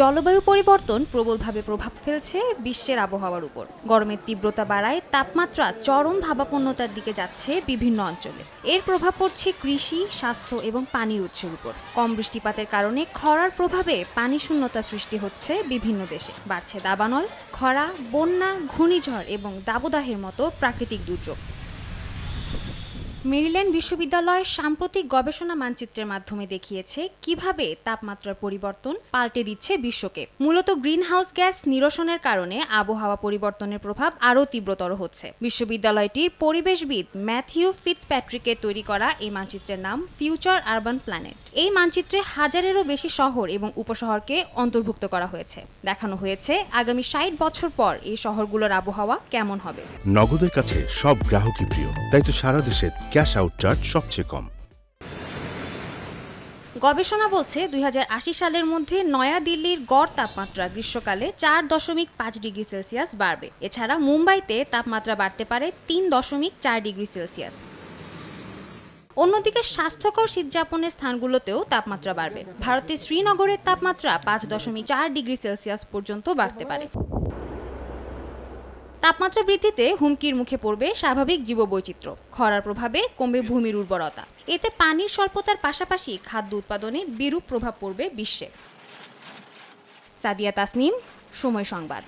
জলবায়ু পরিবর্তন প্রবলভাবে প্রভাব ফেলছে বিশ্বের আবহাওয়ার উপর। গরমের তীব্রতা বাড়ায় তাপমাত্রা চরম ভাবাপন্নতার দিকে যাচ্ছে বিভিন্ন অঞ্চলে। এর প্রভাব পড়ছে কৃষি, স্বাস্থ্য এবং পানির উৎসের উপর। কম বৃষ্টিপাতের কারণে খরার প্রভাবে পানি শূন্যতা সৃষ্টি হচ্ছে বিভিন্ন দেশে। বাড়ছে দাবানল, খরা, বন্যা, ঘূর্ণিঝড় এবং দাবদাহের মতো প্রাকৃতিক দুর্যোগ। মেরিল্যান্ড বিশ্ববিদ্যালয় সাম্প্রতিক গবেষণা মানচিত্রের মাধ্যমে দেখিয়েছে কীভাবে তাপমাত্রার পরিবর্তন পাল্টে দিচ্ছে বিশ্বকে। মূলত গ্রিনহাউস গ্যাস নিরসনের কারণে আবহাওয়া পরিবর্তনের প্রভাব আরও তীব্রতর হচ্ছে। বিশ্ববিদ্যালয়টির পরিবেশবিদ ম্যাথিউ ফিটসপ্যাট্রিকের তৈরি করা এই মানচিত্রের নাম ফিউচার আরবান প্ল্যানেট। এই মানচিত্রে হাজারেরও বেশি শহর এবং উপশহরকে অন্তর্ভুক্ত করা হয়েছে। দেখানো হয়েছে আগামী ষাট বছর পর এই শহরগুলোর আবহাওয়া কেমন হবে। নগদের কাছে সব গ্রাহকই প্রিয়, তাই তো সারা দেশে ক্যাশ আউট চার্জ সবচেয়ে কম। গবেষণা বলছে, দুই হাজার আশি সালের মধ্যে নয়াদিল্লির গড় তাপমাত্রা গ্রীষ্মকালে চার দশমিক পাঁচ ডিগ্রি সেলসিয়াস বাড়বে। এছাড়া মুম্বাইতে তাপমাত্রা বাড়তে পারে তিন দশমিক চার ডিগ্রি সেলসিয়াস। অন্যদিকে স্বাস্থ্যকর শীতযাপনের স্থানগুলোতেও তাপমাত্রা বাড়বে। ভারতের শ্রীনগরের তাপমাত্রা পাঁচ দশমিক চার ডিগ্রি সেলসিয়াস পর্যন্ত বাড়তে পারে। তাপমাত্রা বৃদ্ধিতে হুমকির মুখে পড়বে স্বাভাবিক জীববৈচিত্র্য। খরার প্রভাবে কমবে ভূমির উর্বরতা। এতে পানির স্বল্পতার পাশাপাশি খাদ্য উৎপাদনে বিরূপ প্রভাব পড়বে বিশ্বে। সাদিয়া তাসনিম, সময় সংবাদ।